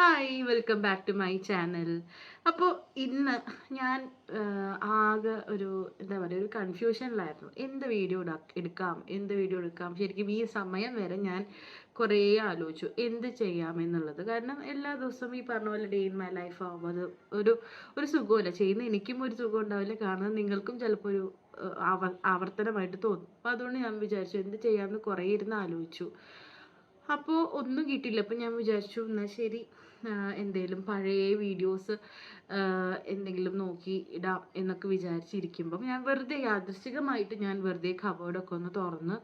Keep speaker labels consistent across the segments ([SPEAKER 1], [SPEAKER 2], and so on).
[SPEAKER 1] Hi welcome back to my channel അപ്പോൾ ഇന്ന് ഞാൻ ആകെ ഒരു എന്താ പറയുക ഒരു കൺഫ്യൂഷനിലായിരുന്നു എന്ത് വീഡിയോ എടുക്കാം എന്ത് വീഡിയോ എടുക്കാം? ശരിക്കും ഈ സമയം വരെ ഞാൻ കുറേ ആലോചിച്ചു എന്ത് ചെയ്യാം എന്നുള്ളത്. കാരണം എല്ലാ ദിവസവും ഈ പറഞ്ഞ പോലെ ഡേ ഇൻ മൈ ലൈഫ് ആകുമ്പോൾ അത് ഒരു ഒരു സുഖമല്ല ചെയ്യുന്ന എനിക്കും ഒരു സുഖം ഉണ്ടാവില്ല. കാണുന്നത് നിങ്ങൾക്കും ചിലപ്പോൾ ഒരു ആവർ ആവർത്തനമായിട്ട് തോന്നും. അപ്പോൾ അതുകൊണ്ട് ഞാൻ വിചാരിച്ചു എന്ത് ചെയ്യാമെന്ന് കുറേ ഇരുന്ന് ആലോചിച്ചു. അപ്പോൾ ഒന്നും കിട്ടിയില്ല. അപ്പം ഞാൻ വിചാരിച്ചു എന്നാൽ ശരി എന്തെങ്കിലും പഴയ വീഡിയോസ് എന്തെങ്കിലും നോക്കി ഇടാം എന്നൊക്കെ വിചാരിച്ചിരിക്കുമ്പം ഞാൻ വെറുതെ യാദൃശ്ചികമായിട്ട് ഞാൻ വെറുതെ കബോർഡൊക്കെ ഒന്ന് തുറന്ന്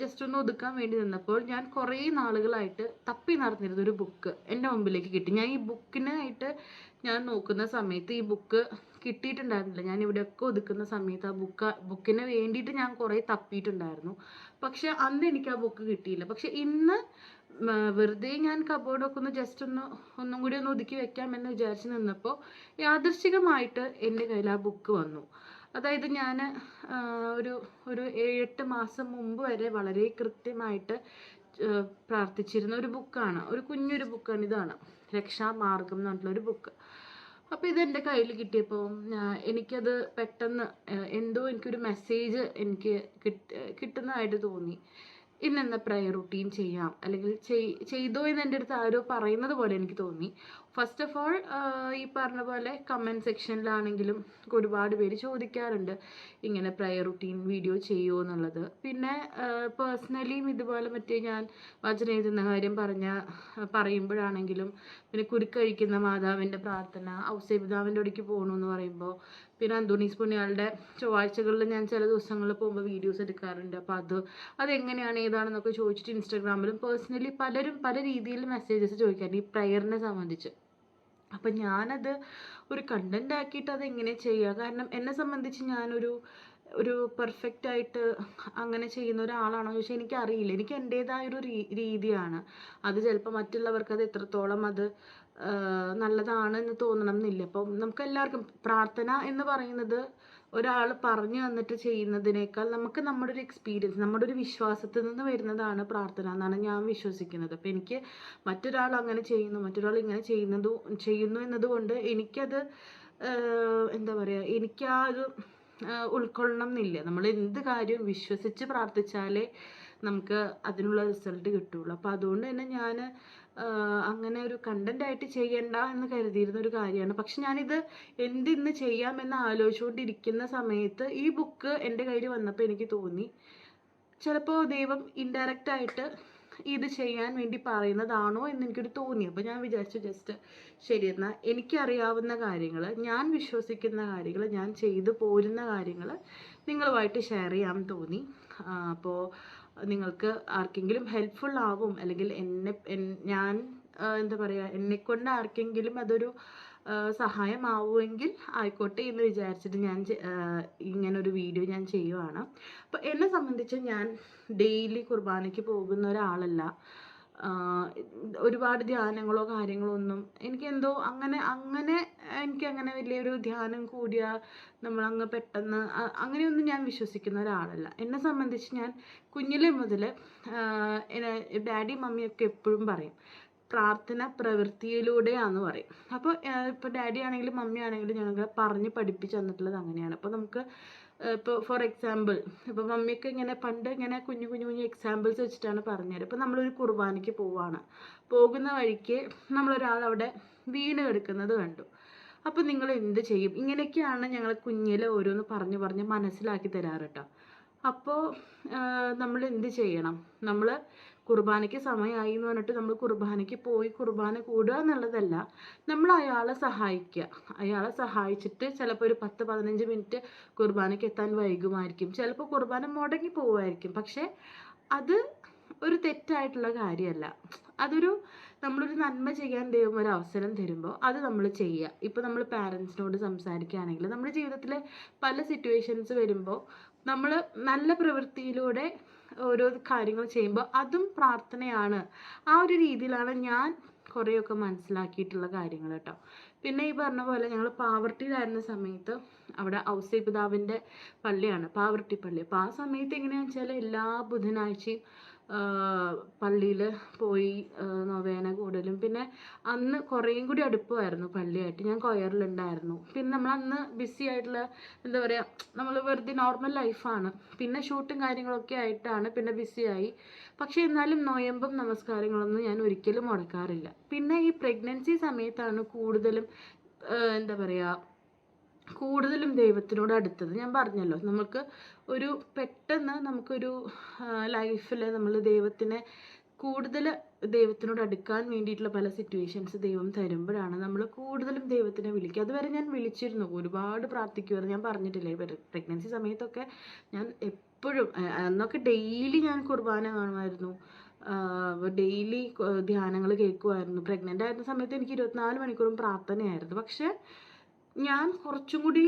[SPEAKER 1] ജസ്റ്റ് ഒന്ന് ഒതുക്കാൻ വേണ്ടി നിന്നപ്പോൾ ഞാൻ കുറേ നാളുകളായിട്ട് തപ്പി നടന്നിരുന്ന ഒരു ബുക്ക് എന്റെ മുമ്പിലേക്ക് കിട്ടി. ഞാൻ ഈ ബുക്കിനായിട്ട് ഞാൻ നോക്കുന്ന സമയത്ത് ഈ ബുക്ക് കിട്ടിയിട്ടുണ്ടായിരുന്നില്ല. ഞാൻ ഇവിടെയൊക്കെ ഒതുക്കുന്ന സമയത്ത് ആ ബുക്ക് ബുക്കിന് വേണ്ടിയിട്ട് ഞാൻ കുറേ തപ്പിയിട്ടുണ്ടായിരുന്നു. പക്ഷെ അന്ന് എനിക്ക് ആ ബുക്ക് കിട്ടിയില്ല. പക്ഷെ ഇന്ന് വെറുതെ ഞാൻ കബോർഡൊക്കെ ഒന്ന് ജസ്റ്റ് ഒന്ന് ഒന്നും കൂടി ഒന്ന് ഒതുക്കി വെക്കാം എന്ന് വിചാരിച്ച് നിന്നപ്പോൾ യാദൃശ്ചികമായിട്ട് എന്റെ കയ്യിൽ ആ ബുക്ക് വന്നു. അതായത് ഞാൻ ഒരു ഒരു ഏഴെട്ട് മാസം മുമ്പ് വരെ വളരെ കൃത്യമായിട്ട് പ്രാർത്ഥിച്ചിരുന്ന ഒരു ബുക്കാണ് ഒരു കുഞ്ഞൊരു ബുക്കാണ് ഇതാണ്. രക്ഷാമാർഗം എന്ന് പറഞ്ഞിട്ടുള്ള ഒരു ബുക്ക് അപ്പോൾ ഇത് എന്റെ കയ്യിൽ കിട്ടിയപ്പോൾ എനിക്കത് പെട്ടെന്ന് എന്തോ എനിക്കൊരു മെസ്സേജ് എനിക്ക് കിട്ട് കിട്ടുന്നതായിട്ട് തോന്നി. ഇന്നെന്ന പ്രയർ റുട്ടീൻ ചെയ്യാം? അല്ലെങ്കിൽ ചെയ്- ചെയ്തോ എന്ന് എന്റെ അടുത്ത് ആരോ പറയുന്നത് പോലെ എനിക്ക് തോന്നി. ഫസ്റ്റ് ഓഫ് ഓൾ ഈ പറഞ്ഞ പോലെ കമന്റ് സെക്ഷനിലാണെങ്കിലും ഒരുപാട് പേര് ചോദിക്കാറുണ്ട്. ഇങ്ങനെ പ്രയർ റുട്ടീൻ വീഡിയോ ചെയ്യുമോ എന്നുള്ളത്. പിന്നെ പേഴ്സണലിയും ഇതുപോലെ മറ്റേ ഞാൻ വചന എഴുതുന്ന കാര്യം പറഞ്ഞ പറയുമ്പോഴാണെങ്കിലും പിന്നെ കുരുക്കഴിക്കുന്ന മാതാവിന്റെ പ്രാർത്ഥന ഔസേപിതാവിന്റെ പോകുന്നു പോകണമെന്ന് പറയുമ്പോൾ പിന്നെ അന്തോണീസ് പുണ്യാളുടെ ചൊവ്വാഴ്ചകളിൽ ഞാൻ ചില ദിവസങ്ങളിൽ പോകുമ്പോൾ വീഡിയോസ് എടുക്കാറുണ്ട്. അപ്പോൾ അത് അതെങ്ങനെയാണ് ഏതാണെന്നൊക്കെ ചോദിച്ചിട്ട് ഇൻസ്റ്റാഗ്രാമിലും പേഴ്സണലി പലരും പല രീതിയിൽ മെസ്സേജസ് ചോദിക്കാറുണ്ട് ഈ പ്രയറിനെ സംബന്ധിച്ച്. അപ്പം ഞാനത് ഒരു കണ്ടന്റ് ആക്കിയിട്ട് അത് എങ്ങനെ ചെയ്യുക കാരണം എന്നെ സംബന്ധിച്ച് ഞാനൊരു ഒരു പെർഫെക്റ്റ് ആയിട്ട് അങ്ങനെ ചെയ്യുന്ന ഒരാളാണോ ചോദിച്ചാൽ എനിക്കറിയില്ല. എനിക്ക് എന്റേതായ ഒരു രീതിയാണ്. അത് ചിലപ്പോൾ മറ്റുള്ളവർക്ക് അത് എത്രത്തോളം അത് നല്ലതാണ് എന്ന് തോന്നണം എന്നില്ല അപ്പം നമുക്ക് എല്ലാവർക്കും പ്രാർത്ഥന എന്ന് പറയുന്നത് ഒരാൾ പറഞ്ഞു തന്നിട്ട് ചെയ്യുന്നതിനേക്കാൾ നമുക്ക് നമ്മുടെ ഒരു എക്സ്പീരിയൻസ് നമ്മുടെ ഒരു വിശ്വാസത്തിൽ നിന്ന് വരുന്നതാണ് പ്രാർത്ഥന എന്നാണ് ഞാൻ വിശ്വസിക്കുന്നത്. അപ്പം എനിക്ക് മറ്റൊരാൾ അങ്ങനെ ചെയ്യുന്നു മറ്റൊരാൾ ഇങ്ങനെ ചെയ്യുന്നതു ചെയ്യുന്നു എന്നതുകൊണ്ട് എനിക്കത് എന്താ പറയുക എനിക്ക് ആ ഒരു ഉൾക്കൊള്ളണം എന്നില്ല നമ്മൾ എന്ത് കാര്യവും വിശ്വസിച്ച് പ്രാർത്ഥിച്ചാലേ നമുക്ക് അതിനുള്ള റിസൾട്ട് കിട്ടുള്ളൂ. അപ്പോൾ അതുകൊണ്ട് തന്നെ ഞാൻ അങ്ങനെ ഒരു കണ്ടന്റ് ആയിട്ട് ചെയ്യണ്ട എന്ന് കരുതിയിരുന്ന ഒരു കാര്യമാണ്. പക്ഷെ ഞാനിത് എന്തിന്ന് ചെയ്യാമെന്ന് ആലോചിച്ചുകൊണ്ടിരിക്കുന്ന സമയത്ത് ഈ ബുക്ക് എന്റെ കയ്യിൽ വന്നപ്പോൾ എനിക്ക് തോന്നി. ചിലപ്പോൾ ദൈവം ഇൻഡയറക്റ്റ് ആയിട്ട് ഇത് ചെയ്യാൻ വേണ്ടി പറയുന്നതാണോ എന്ന് എനിക്കൊരു തോന്നി. അപ്പോൾ ഞാൻ വിചാരിച്ചു ജസ്റ്റ് ശരി എന്നാൽ എനിക്കറിയാവുന്ന കാര്യങ്ങൾ ഞാൻ വിശ്വസിക്കുന്ന കാര്യങ്ങൾ ഞാൻ ചെയ്തു പോരുന്ന കാര്യങ്ങൾ നിങ്ങളുമായിട്ട് ഷെയർ ചെയ്യാൻ തോന്നി. അപ്പോൾ നിങ്ങൾക്ക് ആർക്കെങ്കിലും ഹെൽപ്ഫുൾ ആവും അല്ലെങ്കിൽ എന്നെ ഞാൻ എന്താ പറയുക എന്നെക്കൊണ്ട് ആർക്കെങ്കിലും അതൊരു സഹായമാവുമെങ്കിൽ ആയിക്കോട്ടെ എന്ന് വിചാരിച്ചിട്ട് ഞാൻ ഇങ്ങനൊരു വീഡിയോ ഞാൻ ചെയ്യുവാണ്. അപ്പോൾ എന്നെ സംബന്ധിച്ച് ഞാൻ ഡെയിലി കുർബാനയ്ക്ക് പോകുന്ന ഒരാളല്ല. ഒരുപാട് ധ്യാനങ്ങളോ കാര്യങ്ങളോ ഒന്നും എനിക്ക് എന്തോ അങ്ങനെ അങ്ങനെ എനിക്ക് അങ്ങനെ വലിയൊരു ധ്യാനം കൂടിയ നമ്മൾ നമ്മളങ്ങ് പെട്ടെന്ന് അങ്ങനെ അങ്ങനെയൊന്നും ഞാൻ വിശ്വസിക്കുന്ന ഒരാളല്ല. എന്നെ സംബന്ധിച്ച് ഞാൻ കുഞ്ഞിലെ മുതൽ ഡാഡി മമ്മിയൊക്കെ എപ്പോഴും പറയും പ്രാർത്ഥന പ്രവൃത്തിയിലൂടെയാന്ന് പറയും. അപ്പോൾ ഇപ്പോൾ ഡാഡി ആണെങ്കിലും മമ്മി ആണെങ്കിലും ഞങ്ങളെ പറഞ്ഞ് പഠിപ്പിച്ച് തന്നിട്ടുള്ളത് അങ്ങനെയാണ്. അപ്പോൾ നമുക്ക് ഇപ്പോൾ ഫോർ എക്സാമ്പിൾ ഇപ്പോൾ മമ്മിയൊക്കെ ഇങ്ങനെ പണ്ട് ഇങ്ങനെ കുഞ്ഞു കുഞ്ഞു കുഞ്ഞു എക്സാമ്പിൾസ് വെച്ചിട്ടാണ് പറഞ്ഞത് ഇപ്പോൾ നമ്മളൊരു കുർബാനയ്ക്ക് പോവാണ്. പോകുന്ന വഴിക്ക് നമ്മളൊരാൾ അവിടെ വീണ് കിടക്കുന്നത് കണ്ടു. അപ്പോൾ നിങ്ങൾ എന്ത് ചെയ്യും? ഇങ്ങനെയൊക്കെയാണ് ഞങ്ങൾ കുഞ്ഞിലെ ഓരോന്ന് പറഞ്ഞു പറഞ്ഞ് മനസ്സിലാക്കി തരാറ് കേട്ടോ. അപ്പോൾ നമ്മൾ എന്ത് ചെയ്യണം? നമ്മൾ കുർബാനയ്ക്ക് സമയമായി എന്ന് പറഞ്ഞിട്ട് നമ്മൾ കുർബാനയ്ക്ക് പോയി കുർബാന കൂടുക എന്നുള്ളതല്ല നമ്മൾ അയാളെ സഹായിക്കുക അയാളെ സഹായിച്ചിട്ട് ചിലപ്പോൾ ഒരു പത്ത് പതിനഞ്ച് മിനിറ്റ് കുർബാനയ്ക്ക് എത്താൻ വൈകുമായിരിക്കും. ചിലപ്പോൾ കുർബാന മുടങ്ങി പോവുമായിരിക്കും പക്ഷേ അത് ഒരു തെറ്റായിട്ടുള്ള കാര്യമല്ല അതൊരു നമ്മളൊരു നന്മ ചെയ്യാൻ ദൈവം ഒരു അവസരം തരുമ്പോൾ അത് നമ്മൾ ചെയ്യുക ഇപ്പോൾ നമ്മൾ പാരൻസിനോട് സംസാരിക്കുകയാണെങ്കിൽ നമ്മുടെ ജീവിതത്തിലെ പല സിറ്റുവേഷൻസ് വരുമ്പോൾ നമ്മൾ നല്ല പ്രവൃത്തിയിലൂടെ ഓരോ കാര്യങ്ങൾ ചെയ്യുമ്പോൾ അതും പ്രാർത്ഥനയാണ്. ആ ഒരു രീതിയിലാണ് ഞാൻ കുറേയൊക്കെ മനസ്സിലാക്കിയിട്ടുള്ള കാര്യങ്ങൾ കേട്ടോ. പിന്നെ ഈ പറഞ്ഞ പോലെ ഞങ്ങൾ പാവർട്ടിയിലായിരുന്ന സമയത്ത് അവിടെ ഔസേ പിതാവിന്റെ പള്ളിയാണ് പാവർട്ടി പള്ളി. അപ്പോൾ ആ സമയത്ത് എങ്ങനെയാണെന്ന് വെച്ചാൽ എല്ലാ ബുധനാഴ്ചയും പള്ളിയിൽ പോയി നൊവേന കൂടലും. പിന്നെ അന്ന് കുറേയും കൂടി അടുപ്പമായിരുന്നു പള്ളിയായിട്ട്. ഞാൻ കൊയറിലുണ്ടായിരുന്നു. പിന്നെ നമ്മൾ അന്ന് ബിസി ആയിട്ടുള്ള എന്താ പറയുക നമ്മൾ വെറുതെ നോർമൽ ലൈഫാണ് പിന്നെ ഷൂട്ടും കാര്യങ്ങളൊക്കെ ആയിട്ടാണ് പിന്നെ ബിസിയായി പക്ഷേ എന്നാലും നോയമ്പും നമസ്കാരങ്ങളൊന്നും ഞാൻ ഒരിക്കലും മുടക്കാറില്ല. പിന്നെ ഈ പ്രഗ്നൻസി സമയത്താണ് കൂടുതലും എന്താ പറയുക കൂടുതലും ദൈവത്തിനോട് അടുത്തത്. ഞാൻ പറഞ്ഞല്ലോ നമുക്ക് ഒരു പെട്ടെന്ന് നമുക്കൊരു ലൈഫിൽ നമ്മൾ ദൈവത്തിനെ കൂടുതൽ ദൈവത്തിനോട് അടുക്കാൻ വേണ്ടിയിട്ടുള്ള പല സിറ്റുവേഷൻസ് ദൈവം തരുമ്പോഴാണ് നമ്മൾ കൂടുതലും ദൈവത്തിനെ വിളിക്കുക. അതുവരെ ഞാൻ വിളിച്ചിരുന്നു ഒരുപാട് പ്രാർത്ഥിക്കുമായിരുന്നു ഞാൻ പറഞ്ഞിട്ടില്ലേ പ്രഗ്നൻസി സമയത്തൊക്കെ ഞാൻ എപ്പോഴും അന്നൊക്കെ ഡെയിലി ഞാൻ കുർബാന കാണുമായിരുന്നു. ഡെയിലി ധ്യാനങ്ങൾ കേൾക്കുമായിരുന്നു പ്രഗ്നന്റ് ആയിരുന്ന സമയത്ത് എനിക്ക് ഇരുപത്തിനാല് മണിക്കൂറും പ്രാർത്ഥനയായിരുന്നു. പക്ഷേ ഞാൻ കുറച്ചും കൂടി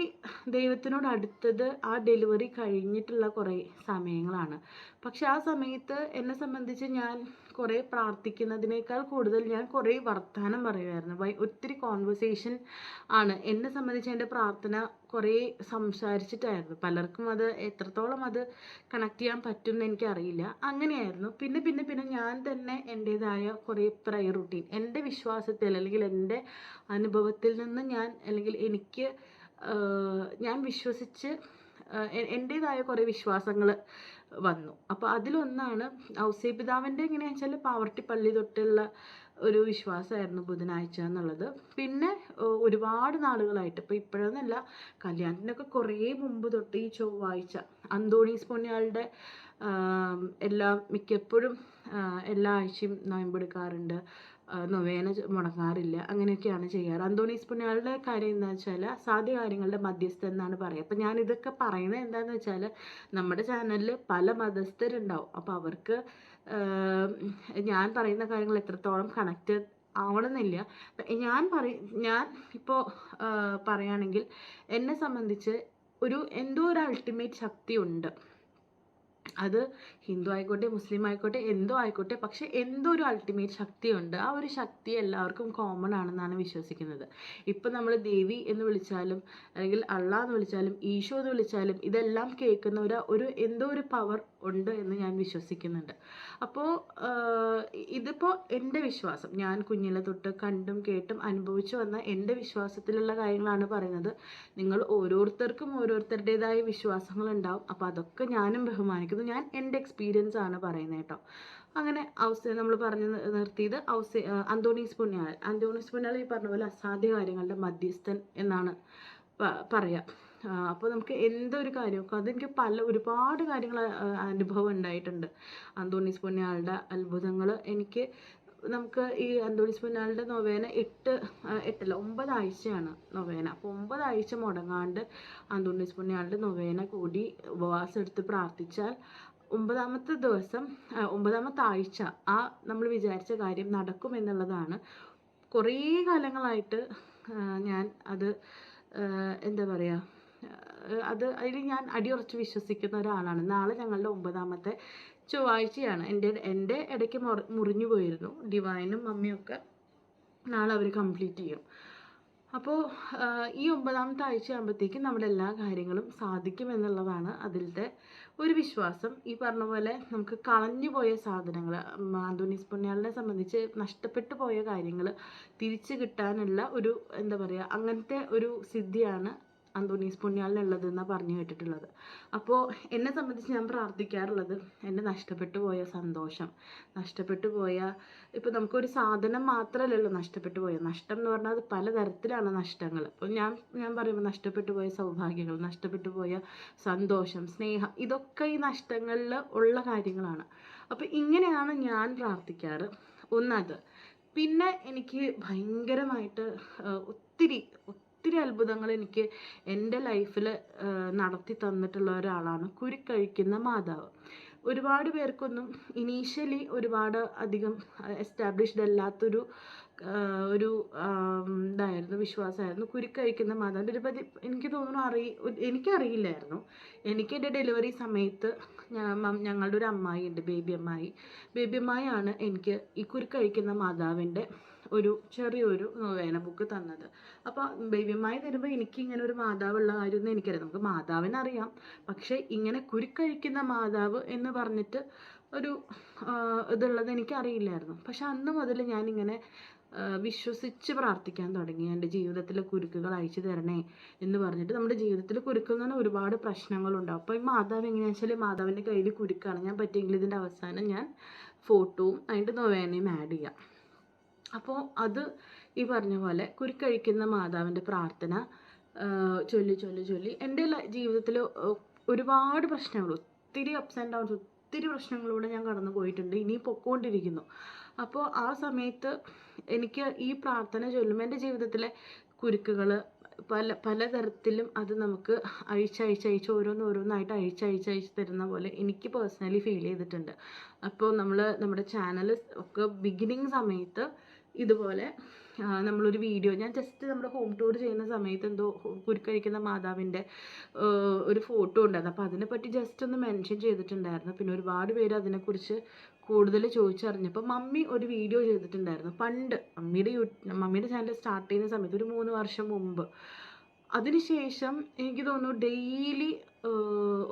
[SPEAKER 1] ദൈവത്തിനോട് അടുത്തത് ആ ഡെലിവറി കഴിഞ്ഞിട്ടുള്ള കുറേ സമയങ്ങളാണ്. പക്ഷെ ആ സമയത്ത് എന്നെ സംബന്ധിച്ച് ഞാൻ കുറേ പ്രാർത്ഥിക്കുന്നതിനേക്കാൾ കൂടുതൽ ഞാൻ കുറേ വർത്തമാനം പറയുമായിരുന്നു. ഒത്തിരി കോൺവെർസേഷൻ ആണ്. എന്നെ സംബന്ധിച്ച് എന്റെ പ്രാർത്ഥന കുറേ സംസാരിച്ചിട്ടായിരുന്നു. പലർക്കും അത് എത്രത്തോളം അത് കണക്ട് ചെയ്യാൻ പറ്റും എന്ന് എനിക്കറിയില്ല. അങ്ങനെയായിരുന്നു. പിന്നെ പിന്നെ പിന്നെ ഞാൻ തന്നെ എന്റേതായ കുറേ പ്രയർ റുട്ടീൻ എന്റെ വിശ്വാസത്തിൽ അല്ലെങ്കിൽ എന്റെ അനുഭവത്തിൽ നിന്ന് ഞാൻ അല്ലെങ്കിൽ എനിക്ക് ഞാൻ വിശ്വസിച്ച് എന്റേതായ കുറേ വിശ്വാസങ്ങൾ വന്നു. അപ്പോൾ അതിലൊന്നാണ് ഔസേപിതാവിന്റെ എങ്ങനെയാണെന്ന് വെച്ചാൽ പാവർട്ടി പള്ളി തൊട്ടുള്ള ഒരു വിശ്വാസമായിരുന്നു ബുധനാഴ്ച എന്നുള്ളത്. പിന്നെ ഒരുപാട് നാളുകളായിട്ട്. ഇപ്പോൾ ഇപ്പോഴൊന്നുമല്ല കല്യാണത്തിനൊക്കെ കുറേ മുമ്പ് തൊട്ട് ഈ ചൊവ്വാഴ്ച അന്തോണീസ് പൊന്നിയാളുടെ എല്ലാ മിക്കപ്പോഴും എല്ലാ ആഴ്ചയും നോയമ്പെടുക്കാറുണ്ട്. നൊവേന മുടങ്ങാറില്ല. അങ്ങനെയൊക്കെയാണ് ചെയ്യാറ്. അന്തോണീസ് പുണ്യാളുടെ കാര്യം എന്താണെന്ന് വെച്ചാൽ സാധ്യ കാര്യങ്ങളുടെ മധ്യസ്ഥൻ എന്നാണ് പറയുക. അപ്പം ഞാൻ ഇതൊക്കെ പറയുന്നത് എന്താണെന്ന് വെച്ചാൽ നമ്മുടെ ചാനലിൽ പല മതസ്ഥരുണ്ടാവും. അപ്പോൾ അവർക്ക് ഞാൻ പറയുന്ന കാര്യങ്ങൾ എത്രത്തോളം കണക്റ്റഡ് ആവണമെന്നില്ല. ഞാൻ പറ ഞാൻ ഇപ്പോൾ പറയുകയാണെങ്കിൽ എന്നെ സംബന്ധിച്ച് ഒരു എന്തോ ഒരു അൾട്ടിമേറ്റ് ശക്തി ഉണ്ട് അത് ഹിന്ദു ആയിക്കോട്ടെ മുസ്ലിം ആയിക്കോട്ടെ എന്തോ ആയിക്കോട്ടെ പക്ഷേ എന്തോ ഒരു അൾട്ടിമേറ്റ് ശക്തിയുണ്ട്. ആ ഒരു ശക്തി എല്ലാവർക്കും കോമൺ ആണെന്നാണ് വിശ്വസിക്കുന്നത്. ഇപ്പം നമ്മൾ ദേവി എന്ന് വിളിച്ചാലും അല്ലെങ്കിൽ അള്ളാഹ് എന്ന് വിളിച്ചാലും ഈശോ എന്ന് വിളിച്ചാലും ഇതെല്ലാം കേൾക്കുന്ന ഒരു ഒരു എന്തോ ഒരു പവർ ഉണ്ട് എന്ന് ഞാൻ വിശ്വസിക്കുന്നുണ്ട്. അപ്പോൾ ഇതിപ്പോൾ എന്റെ വിശ്വാസം ഞാൻ കുഞ്ഞിലെ തൊട്ട് കണ്ടും കേട്ടും അനുഭവിച്ചു വന്ന എന്റെ വിശ്വാസത്തിലുള്ള കാര്യങ്ങളാണ് പറയുന്നത്. നിങ്ങൾ ഓരോരുത്തർക്കും ഓരോരുത്തരുടേതായ വിശ്വാസങ്ങളുണ്ടാവും. അപ്പോൾ അതൊക്കെ ഞാനും ബഹുമാനിക്കുന്നു. ഞാൻ എന്റെ എക്സ്പീരിയൻസ് ആണ് പറയുന്നത് കേട്ടോ. അങ്ങനെ ഔസ നമ്മൾ പറഞ്ഞു നിർത്തിയത് ഔസ അന്തോണീസ് പുണ്യാളൻ. അന്തോണീസ് പുണ്യാളൻ ഈ പറഞ്ഞ പോലെ അസാധ്യ കാര്യങ്ങളുടെ മധ്യസ്ഥൻ എന്നാണ് പറയാം. അപ്പോൾ നമുക്ക് എന്തൊരു കാര്യമൊക്കെ അതെനിക്ക് പല ഒരുപാട് കാര്യങ്ങൾ അനുഭവം ഉണ്ടായിട്ടുണ്ട്. അന്തോണീസ് പുണ്യാളുടെ അത്ഭുതങ്ങൾ എനിക്ക് നമുക്ക് ഈ അന്തോണീസ് പുന്നാളുടെ നൊവേന എട്ട് എട്ടല്ല ഒമ്പതാഴ്ചയാണ് നൊവേന. അപ്പോൾ ഒമ്പതാഴ്ച മുടങ്ങാണ്ട് അന്തോണീസ് പുണ്യാളുടെ നൊവേന കൂടി ഉപവാസം എടുത്ത് പ്രാർത്ഥിച്ചാൽ ഒമ്പതാമത്തെ ദിവസം ഒമ്പതാമത്തെ ആഴ്ച ആ നമ്മൾ വിചാരിച്ച കാര്യം നടക്കും എന്നുള്ളതാണ്. കുറേ കാലങ്ങളായിട്ട് ഞാൻ അത് എന്താ പറയുക അത് അതിൽ ഞാൻ അടിയുറച്ച് വിശ്വസിക്കുന്ന ഒരാളാണ്. നാളെ ഞങ്ങളുടെ ഒമ്പതാമത്തെ ചൊവ്വാഴ്ചയാണ്. എന്റെ എന്റെ ഇടയ്ക്ക് മുറിഞ്ഞു പോയിരുന്നു. ഡിവൈനും മമ്മിയൊക്കെ നാളെ അവർ കംപ്ലീറ്റ് ചെയ്യും. അപ്പോൾ ഈ ഒമ്പതാമത്തെ ആഴ്ച ആകുമ്പോഴത്തേക്കും നമ്മുടെ എല്ലാ കാര്യങ്ങളും സാധിക്കും എന്നുള്ളതാണ് അതിലത്തെ ഒരു വിശ്വാസം. ഈ പറഞ്ഞ പോലെ നമുക്ക് കളഞ്ഞു പോയ സാധനങ്ങൾ ആന്തോണീസ് പുണ്യാളിനെ സംബന്ധിച്ച് നഷ്ടപ്പെട്ടു പോയ കാര്യങ്ങൾ തിരിച്ചു കിട്ടാനുള്ള ഒരു എന്താ പറയുക അങ്ങനത്തെ ഒരു സിദ്ധിയാണ് അന്തോണീസ് പുണ്യാളിനുള്ളത് എന്നാണ് പറഞ്ഞു കേട്ടിട്ടുള്ളത്. അപ്പോൾ എന്നെ സംബന്ധിച്ച് ഞാൻ പ്രാർത്ഥിക്കാറുള്ളത് എന്റെ നഷ്ടപ്പെട്ടു പോയ സന്തോഷം. നഷ്ടപ്പെട്ടു പോയ ഇപ്പോൾ നമുക്കൊരു സാധനം മാത്രമല്ലല്ലോ നഷ്ടപ്പെട്ടു പോയ. നഷ്ടം എന്ന് പറഞ്ഞാൽ അത് പലതരത്തിലാണ് നഷ്ടങ്ങൾ. അപ്പോൾ ഞാൻ ഞാൻ പറയുമ്പോൾ നഷ്ടപ്പെട്ടു പോയ സൗഭാഗ്യങ്ങൾ നഷ്ടപ്പെട്ടു പോയ സന്തോഷം സ്നേഹം ഇതൊക്കെ ഈ നഷ്ടങ്ങളിൽ ഉള്ള കാര്യങ്ങളാണ്. അപ്പോൾ ഇങ്ങനെയാണ് ഞാൻ പ്രാർത്ഥിക്കാറ്. ഒന്നത്. പിന്നെ എനിക്ക് ഭയങ്കരമായിട്ട് ഒത്തിരി ഒത്തിരി അത്ഭുതങ്ങൾ എനിക്ക് എന്റെ ലൈഫിൽ നടത്തി തന്നിട്ടുള്ള ഒരാളാണ് കുരുക്കഴിക്കുന്ന മാതാവ്. ഒരുപാട് പേർക്കൊന്നും ഇനീഷ്യലി ഒരുപാട് അധികം എസ്റ്റാബ്ലിഷ്ഡ് അല്ലാത്തൊരു ഒരു ഇതായിരുന്നു വിശ്വാസമായിരുന്നു കുരുക്കഴിക്കുന്ന മാതാവിന്റെ ഒരു പതി എനിക്ക് തോന്നുന്നു അറി എനിക്കറിയില്ലായിരുന്നു. എനിക്ക് എന്റെ ഡെലിവറി സമയത്ത് ഞങ്ങളുടെ ഒരു അമ്മായി ഉണ്ട് ബേബി അമ്മായി. ബേബി അമ്മായിയാണ് എനിക്ക് ഈ കുരുക്കഴിക്കുന്ന മാതാവിന്റെ ഒരു ചെറിയൊരു വേന ബുക്ക് തന്നത്. അപ്പോൾ ബേബിയമ്മായി തരുമ്പോൾ എനിക്ക് ഇങ്ങനെ ഒരു മാതാവുള്ള കാര്യമൊന്നും എനിക്കറിയാം നമുക്ക് മാതാവിനെ അറിയാം പക്ഷേ ഇങ്ങനെ കുരുക്കഴിക്കുന്ന മാതാവ് എന്ന് പറഞ്ഞിട്ട് ഒരു ഇതുള്ളത് എനിക്കറിയില്ലായിരുന്നു. പക്ഷെ അന്ന് മുതൽ ഞാനിങ്ങനെ വിശ്വസിച്ച് പ്രാർത്ഥിക്കാൻ തുടങ്ങി. എന്റെ ജീവിതത്തിലെ കുരുക്കുകൾ അയച്ചു തരണേ എന്ന് പറഞ്ഞിട്ട് നമ്മുടെ ജീവിതത്തിൽ കുരുക്കൾ നിന്ന് പറഞ്ഞാൽ ഒരുപാട് പ്രശ്നങ്ങളുണ്ടാവും അപ്പോൾ ഈ മാതാവ് എങ്ങനെയാണെന്ന് വെച്ചാൽ മാതാവിന്റെ കയ്യിൽ കുരുക്കാണ്. ഞാൻ പറ്റിയെങ്കിൽ ഇതിന്റെ അവസാനം ഞാൻ ഫോട്ടോവും അതിന്റെ നൊവേനയും ആഡ് ചെയ്യാം. അപ്പോൾ അത് ഈ പറഞ്ഞ പോലെ കുരുക്കഴിക്കുന്ന മാതാവിന്റെ പ്രാർത്ഥന ചൊല്ലി ചൊല്ലി ചൊല്ലി. എന്റെ ജീവിതത്തിൽ ഒരുപാട് പ്രശ്നങ്ങൾ ഒത്തിരി അപ്സ് ആൻഡ് ഡൗൺസ് ഒത്തിരി പ്രശ്നങ്ങളിലൂടെ ഞാൻ കടന്നു പോയിട്ടുണ്ട് ഇനി പൊക്കോണ്ടിരിക്കുന്നു. അപ്പോൾ ആ സമയത്ത് എനിക്ക് ഈ പ്രാർത്ഥന ചൊല്ലുമ്പോൾ എന്റെ ജീവിതത്തിലെ കുരുക്കുകൾ പല പലതരത്തിലും അത് നമുക്ക് അഴിച്ചഴിച്ചഴിച്ച് ഓരോന്ന് ഓരോന്നായിട്ട് അഴിച്ചഴിച്ചഴിച്ച് തരുന്ന പോലെ എനിക്ക് പേഴ്സണലി ഫീൽ ചെയ്തിട്ടുണ്ട്. അപ്പോൾ നമ്മൾ നമ്മുടെ ചാനൽ ഒക്കെ ബിഗിനിങ് സമയത്ത് ഇതുപോലെ നമ്മളൊരു വീഡിയോ ഞാൻ ജസ്റ്റ് നമ്മുടെ ഹോം ടൂർ ചെയ്യുന്ന സമയത്ത് എന്തോ കുരുക്കഴിക്കുന്ന മാതാവിന്റെ ഒരു ഫോട്ടോ ഉണ്ടായിരുന്നു. അപ്പോൾ അതിനെപ്പറ്റി ജസ്റ്റ് ഒന്ന് മെൻഷൻ ചെയ്തിട്ടുണ്ടായിരുന്നു. പിന്നെ ഒരുപാട് പേര് അതിനെക്കുറിച്ച് കൂടുതൽ ചോദിച്ചറിഞ്ഞപ്പോൾ മമ്മി ഒരു വീഡിയോ ചെയ്തിട്ടുണ്ടായിരുന്നു. പണ്ട് മമ്മിയുടെ യൂ മമ്മിയുടെ ചാനൽ സ്റ്റാർട്ട് ചെയ്യുന്ന സമയത്ത് ഒരു മൂന്ന് വർഷം മുമ്പ്. അതിനുശേഷം എനിക്ക് തോന്നുന്നു ഡെയിലി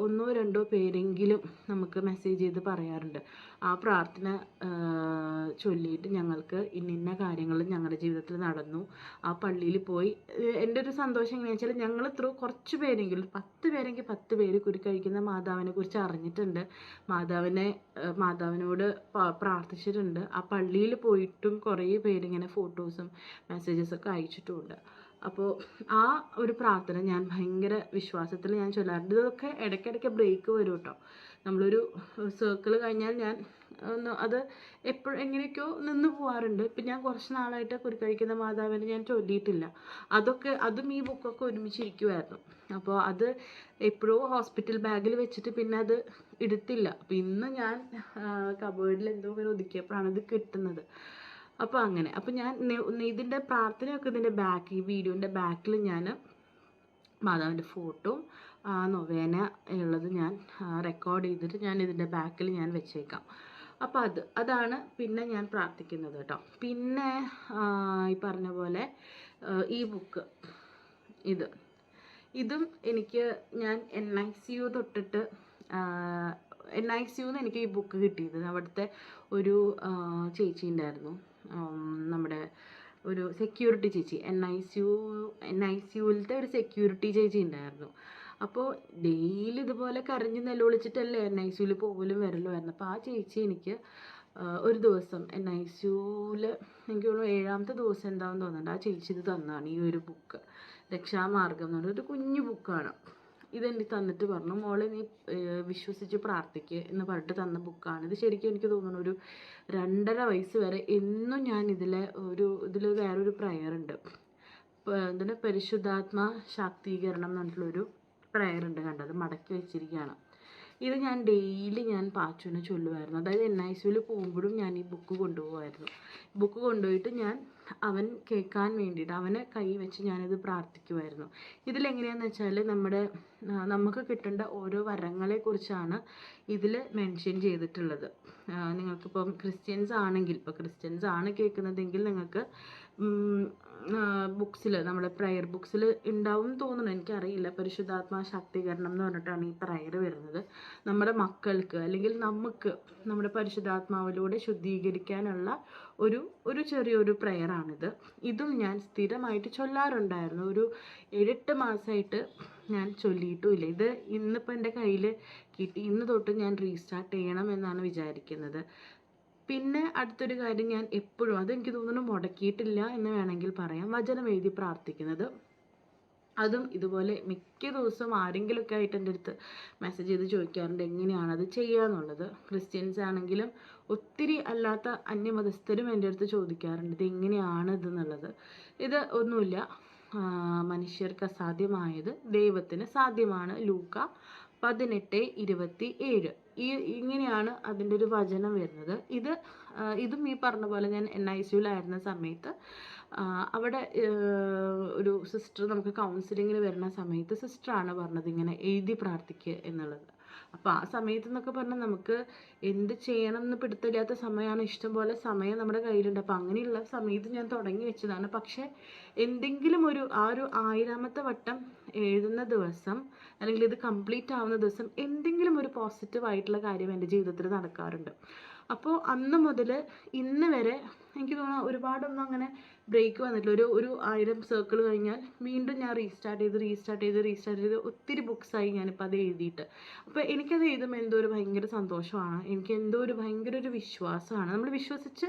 [SPEAKER 1] ഒന്നോ രണ്ടോ പേരെങ്കിലും നമുക്ക് മെസ്സേജ് ചെയ്ത് പറയാറുണ്ട്. ആ പ്രാർത്ഥന ചൊല്ലിയിട്ട് ഞങ്ങൾക്ക് ഇന്ന ഇന്ന കാര്യങ്ങൾ ഞങ്ങളുടെ ജീവിതത്തിൽ നടന്നു. ആ പള്ളിയിൽ പോയി. എന്റെ ഒരു സന്തോഷം എങ്ങനെയാണെന്ന് വെച്ചാൽ ഞങ്ങൾ ത്രൂ കുറച്ച് പേരെങ്കിലും പത്ത് പേരെങ്കിൽ പത്ത് പേര് കുരുക്കഴിക്കുന്ന മാതാവിനെ കുറിച്ച് അറിഞ്ഞിട്ടുണ്ട്. മാതാവിനെ മാതാവിനോട് പ്രാർത്ഥിച്ചിട്ടുണ്ട്. ആ പള്ളിയിൽ പോയിട്ടും കുറേ പേരിങ്ങനെ ഫോട്ടോസും മെസ്സേജസൊക്കെ അയച്ചിട്ടുമുണ്ട്. അപ്പോൾ ആ ഒരു പ്രാർത്ഥന ഞാൻ ഭയങ്കര വിശ്വാസത്തിൽ ഞാൻ ചൊല്ലാറുണ്ട്. ഇതൊക്കെ ഇടയ്ക്കിടയ്ക്ക് ബ്രേക്ക് വരും കേട്ടോ നമ്മളൊരു സർക്കിൾ കഴിഞ്ഞാൽ ഞാൻ ഒന്ന് അത് എപ്പോഴും എങ്ങനെയൊക്കെയോ നിന്ന് പോവാറുണ്ട്. ഇപ്പം ഞാൻ കുറച്ച് നാളായിട്ട് കുരുക്കഴിക്കുന്ന മാതാവിനെ ഞാൻ ചൊല്ലിയിട്ടില്ല. അതൊക്കെ അതും ഈ ബുക്കൊക്കെ ഒരുമിച്ചിരിക്കുമായിരുന്നു അപ്പോൾ അത് എപ്പോഴോ ഹോസ്പിറ്റൽ ബാഗിൽ വെച്ചിട്ട് പിന്നെ അത് എടുത്തില്ല. അപ്പോൾ ഇന്ന് ഞാൻ കബേർഡിൽ എന്തോ ഇങ്ങനെ ഒതുക്കിയപ്പോഴാണ് ഇത് കിട്ടുന്നത്. അപ്പോൾ അങ്ങനെ. അപ്പോൾ ഞാൻ ഇതിന്റെ പ്രാർത്ഥനയൊക്കെ ഇതിന്റെ ബാക്ക് ഈ വീഡിയോന്റെ ബാക്കിൽ ഞാൻ മാതാവിന്റെ ഫോട്ടോ നൊവേന ഉള്ളത് ഞാൻ റെക്കോർഡ് ചെയ്തിട്ട് ഞാൻ ഇതിന്റെ ബാക്കിൽ ഞാൻ വെച്ചേക്കാം. അപ്പോൾ അത് അതാണ് പിന്നെ ഞാൻ പ്രാർത്ഥിക്കുന്നത് കേട്ടോ. പിന്നെ ഈ പറഞ്ഞ പോലെ ഈ ബുക്ക് ഇത്. ഇതും എനിക്ക് ഞാൻ എൻ ഐ തൊട്ടിട്ട് എൻ ഐ സി എനിക്ക് ഈ ബുക്ക് കിട്ടിയത്. അവിടുത്തെ ഒരു ചേച്ചി ഉണ്ടായിരുന്നു. നമ്മുടെ ഒരു സെക്യൂരിറ്റി ചേച്ചി N I C U N I ഒരു സെക്യൂരിറ്റി ചേച്ചി ഉണ്ടായിരുന്നു. അപ്പോൾ ഡെയിലി ഇതുപോലെ കരഞ്ഞ് നിലവിളിച്ചിട്ടല്ലേ എൻ ഐ സി യുവിൽ പോകലും വരലുമായിരുന്നു അപ്പോൾ ആ ചേച്ചി എനിക്ക് ഒരു ദിവസം എൻ ഐ സി യുവിൽ എനിക്ക് ഏഴാമത്തെ ദിവസം എന്താണെന്ന് തോന്നുന്നുണ്ട്. ആ ചേച്ചി ഇത് തന്നതാണ് ഈ ഒരു ബുക്ക് രക്ഷാമാർഗം എന്ന് പറഞ്ഞൊരു കുഞ്ഞു ബുക്കാണ് ഇതെനിക്ക് തന്നിട്ട് പറഞ്ഞു മോളെ നീ വിശ്വസിച്ച് പ്രാർത്ഥിക്കുക എന്ന് പറഞ്ഞിട്ട് തന്ന ബുക്കാണ് ഇത് ശരിക്കും എനിക്ക് തോന്നുന്നു ഒരു രണ്ടര വയസ്സ് വരെ എന്നും ഞാൻ ഇതിലെ ഒരു ഇതിൽ വേറൊരു ഉണ്ട്. എന്താണ്? പരിശുദ്ധാത്മ ശാക്തീകരണം എന്ന് prayer ഉണ്ട് കണ്ടത് മടക്കി വെച്ചിരിക്കുകയാണ്. ഇത് ഞാൻ ഡെയിലി ഞാൻ പാച്ചുവിനെ ചൊല്ലുമായിരുന്നു അതായത് എൻ ഐ സിയിൽ പോകുമ്പോഴും ഞാൻ ഈ ബുക്ക് കൊണ്ടുപോകുമായിരുന്നു. ബുക്ക് കൊണ്ടുപോയിട്ട് ഞാൻ അവൻ കേൾക്കാൻ വേണ്ടിയിട്ട് അവനെ കൈ വെച്ച് ഞാനിത് പ്രാർത്ഥിക്കുമായിരുന്നു ഇതിലെങ്ങനെയാണെന്ന് വെച്ചാൽ നമ്മുടെ നമുക്ക് കിട്ടേണ്ട ഓരോ വരങ്ങളെക്കുറിച്ചാണ് ഇതിൽ മെൻഷൻ ചെയ്തിട്ടുള്ളത്. നിങ്ങൾക്ക് നിങ്ങൾക്കിപ്പം ക്രിസ്ത്യൻസ് ആണെങ്കിൽ ഇപ്പോൾ ക്രിസ്ത്യൻസ് ആണ് കേൾക്കുന്നതെങ്കിൽ നിങ്ങൾക്ക് ബുക്സിൽ നമ്മുടെ പ്രയർ ബുക്സിൽ ഉണ്ടാവും തോന്നുന്നു. എനിക്കറിയില്ല. പരിശുദ്ധാത്മാ ശാക്തീകരണം എന്ന് പറഞ്ഞിട്ടാണ് ഈ പ്രയർ വരുന്നത്. നമ്മുടെ മക്കൾക്ക് അല്ലെങ്കിൽ നമുക്ക് നമ്മുടെ പരിശുദ്ധാത്മാവിലൂടെ ശുദ്ധീകരിക്കാനുള്ള ഒരു ഒരു ചെറിയൊരു പ്രെയറാണിത്. ഇതും ഞാൻ സ്ഥിരമായിട്ട് ചൊല്ലാറുണ്ടായിരുന്നു. ഒരു ഏഴെട്ട് മാസമായിട്ട് ഞാൻ ചൊല്ലിയിട്ടുമില്ല. ഇത് ഇന്നിപ്പോൾ എന്റെ കയ്യിൽ കിട്ടി. ഇന്ന് തൊട്ട് ഞാൻ റീസ്റ്റാർട്ട് ചെയ്യണം എന്നാണ് വിചാരിക്കുന്നത്. പിന്നെ അടുത്തൊരു കാര്യം ഞാൻ എപ്പോഴും അതെനിക്ക് തോന്നുന്നു മുടക്കിയിട്ടില്ല എന്ന് വേണമെങ്കിൽ പറയാം. വചനം എഴുതി പ്രാർത്ഥിക്കുന്നത്. അതും ഇതുപോലെ മിക്ക ദിവസവും ആരെങ്കിലുമൊക്കെ ആയിട്ട് എന്റെ അടുത്ത് മെസ്സേജ് ചെയ്ത് ചോദിക്കാറുണ്ട് എങ്ങനെയാണ് അത് ചെയ്യുക? എന്നുള്ളത്. ക്രിസ്ത്യൻസ് ആണെങ്കിലും ഒത്തിരി അല്ലാത്ത അന്യമതസ്ഥരും എന്റെ അടുത്ത് ചോദിക്കാറുണ്ട് ഇത് എങ്ങനെയാണ് ഇത് എന്നുള്ളത് ഇത് ഒന്നുമില്ല മനുഷ്യർക്ക് അസാധ്യമായത് ദൈവത്തിന് സാധ്യമാണ് ലൂക്ക പതിനെട്ട് ഇരുപത്തി ഏഴ്. ഈ ഇങ്ങനെയാണ് അതിന്റെ ഒരു വചനം വരുന്നത്. ഇത് ഇതും ഈ പറഞ്ഞ പോലെ ഞാൻ എൻ ഐ സിയുലായിരുന്ന സമയത്ത് അവിടെ ഒരു സിസ്റ്റർ നമുക്ക് കൗൺസിലിങ്ങിന് വരുന്ന സമയത്ത് സിസ്റ്ററാണ് പറഞ്ഞത് ഇങ്ങനെ എഴുതി പ്രാർത്ഥിക്കുക എന്നുള്ളത്. അപ്പോൾ ആ സമയത്ത് എന്നൊക്കെ പറഞ്ഞാൽ നമുക്ക് എന്ത് ചെയ്യണം എന്ന് പിടുത്തില്ലാത്ത സമയമാണ് ഇഷ്ടംപോലെ സമയം നമ്മുടെ കയ്യിലുണ്ട്. അപ്പോൾ അങ്ങനെയുള്ള സമയത്ത് ഞാൻ തുടങ്ങി വെച്ചതാണ്. പക്ഷേ എന്തെങ്കിലും ഒരു ആ ഒരു ആയിരാമത്തെ വട്ടം എഴുതുന്ന ദിവസം അല്ലെങ്കിൽ ഇത് കംപ്ലീറ്റ് ആവുന്ന ദിവസം എന്തെങ്കിലും ഒരു പോസിറ്റീവ് ആയിട്ടുള്ള കാര്യം എന്റെ ജീവിതത്തിൽ നടക്കാറുണ്ട്. അപ്പോൾ അന്ന് മുതൽ ഇന്ന് വരെ എനിക്ക് തോന്നുന്നു ഒരുപാടൊന്നും അങ്ങനെ ബ്രേക്ക് വന്നിട്ടില്ല. ഒരു ഒരു ആയിരം സർക്കിൾ കഴിഞ്ഞാൽ വീണ്ടും ഞാൻ റീസ്റ്റാർട്ട് ചെയ്ത് റീസ്റ്റാർട്ട് ചെയ്ത് റീസ്റ്റാർട്ട് ചെയ്ത് ഒത്തിരി ബുക്സായി ഞാനിപ്പോൾ അത് എഴുതിയിട്ട്. അപ്പോൾ എനിക്കത് എഴുതുമ്പോൾ എന്തോ ഒരു ഭയങ്കര സന്തോഷമാണ്. എനിക്ക് എന്തോ ഒരു ഭയങ്കര ഒരു വിശ്വാസമാണ്. നമ്മൾ വിശ്വസിച്ച്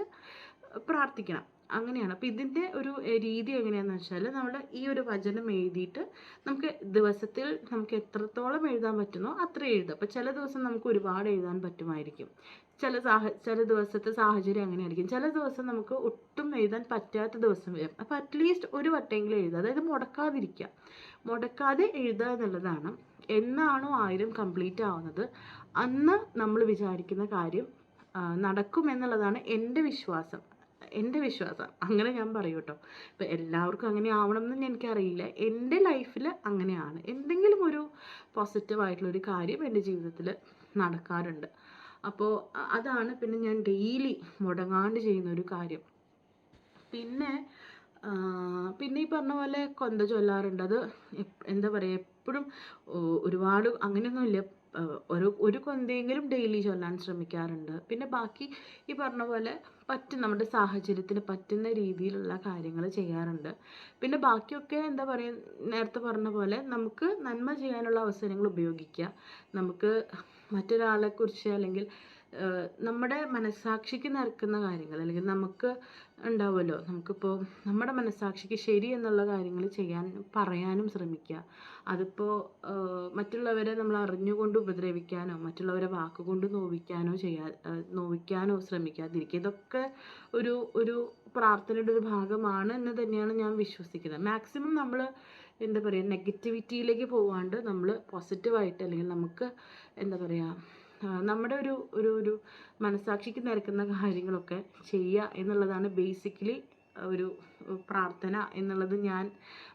[SPEAKER 1] പ്രാർത്ഥിക്കണം. അങ്ങനെയാണ്. അപ്പോൾ ഇതിന്റെ ഒരു രീതി എങ്ങനെയാണെന്ന് വെച്ചാൽ നമ്മൾ ഈ ഒരു വചനം എഴുതിയിട്ട് നമുക്ക് ദിവസത്തിൽ നമുക്ക് എത്രത്തോളം എഴുതാൻ പറ്റുന്നോ അത്ര എഴുതാം അപ്പോൾ ചില ദിവസം നമുക്ക് ഒരുപാട് എഴുതാൻ പറ്റുമായിരിക്കും. ചില സാഹ ചില ദിവസത്തെ സാഹചര്യം അങ്ങനെ ആയിരിക്കും ചില ദിവസം നമുക്ക് ഒട്ടും എഴുതാൻ പറ്റാത്ത ദിവസം വരും. അപ്പോൾ അറ്റ്ലീസ്റ്റ് ഒരു വട്ടമെങ്കിലും എഴുതുക. അതായത് മുടക്കാതിരിക്കുക. മുടക്കാതെ എഴുതുക എന്നുള്ളതാണ്. എന്നാണോ ആയിരം കംപ്ലീറ്റ് ആവുന്നത്? അന്ന് നമ്മൾ വിചാരിക്കുന്ന കാര്യം നടക്കും എന്നുള്ളതാണ് എന്റെ വിശ്വാസം. എന്റെ വിശ്വാസം. അങ്ങനെ ഞാൻ പറയും കേട്ടോ ഇപ്പം എല്ലാവർക്കും അങ്ങനെ ആവണം എന്ന് എനിക്കറിയില്ല. എന്റെ ലൈഫിൽ അങ്ങനെയാണ്. എന്തെങ്കിലും ഒരു പോസിറ്റീവായിട്ടുള്ള ഒരു കാര്യം എന്റെ ജീവിതത്തിൽ നടക്കാറുണ്ട്. അപ്പോൾ അതാണ് പിന്നെ ഞാൻ ഡെയിലി മുടങ്ങാണ്ട് ചെയ്യുന്ന ഒരു കാര്യം. പിന്നെ പിന്നെ ഈ പറഞ്ഞ പോലെ കൊന്ത ചൊല്ലാറുണ്ട്. അത് എന്താ പറയുക എപ്പോഴും ഒരുപാട് അങ്ങനെയൊന്നുമില്ല ഒരു ഒരു കൊന്തയെങ്കിലും ഡെയിലി ചൊല്ലാൻ ശ്രമിക്കാറുണ്ട്. പിന്നെ ബാക്കി ഈ പറഞ്ഞ പോലെ പറ്റും നമ്മുടെ സാഹചര്യത്തിന് പറ്റുന്ന രീതിയിലുള്ള കാര്യങ്ങൾ ചെയ്യാറുണ്ട്. പിന്നെ ബാക്കിയൊക്കെ എന്താ പറയുക നേരത്തെ പറഞ്ഞ പോലെ നമുക്ക് നന്മ ചെയ്യാനുള്ള അവസരങ്ങൾ ഉപയോഗിക്കുക നമുക്ക് മറ്റൊരാളെക്കുറിച്ച് അല്ലെങ്കിൽ നമ്മുടെ മനസ്സാക്ഷിക്ക് നിരക്കുന്ന കാര്യങ്ങൾ അല്ലെങ്കിൽ നമുക്ക് ഉണ്ടാവുമല്ലോ. നമുക്കിപ്പോൾ നമ്മുടെ മനസ്സാക്ഷിക്ക് ശരി എന്നുള്ള കാര്യങ്ങൾ ചെയ്യാൻ പറയാനും ശ്രമിക്കുക. അതിപ്പോൾ മറ്റുള്ളവരെ നമ്മൾ അറിഞ്ഞുകൊണ്ട് ഉപദ്രവിക്കാനോ മറ്റുള്ളവരെ വാക്കുകൊണ്ട് നോവിക്കാനോ ചെയ്യാ നോവിക്കാനോ ശ്രമിക്കാതിരിക്കുക. ഇതൊക്കെ ഒരു ഒരു പ്രാർത്ഥനയുടെ ഒരു ഭാഗമാണ് എന്ന് തന്നെയാണ് ഞാൻ വിശ്വസിക്കുന്നത്. മാക്സിമം നമ്മൾ എന്താ പറയുക നെഗറ്റിവിറ്റിയിലേക്ക് പോവാണ്ട് നമ്മൾ പോസിറ്റീവായിട്ട് അല്ലെങ്കിൽ നമുക്ക് എന്താ പറയുക നമ്മുടെ ഒരു ഒരു ഒരു മനസാക്ഷിക്ക് നിരക്കുന്ന കാര്യങ്ങളൊക്കെ ചെയ്യുക എന്നുള്ളതാണ് ബേസിക്കലി ഒരു പ്രാർത്ഥന എന്നുള്ളത് ഞാൻ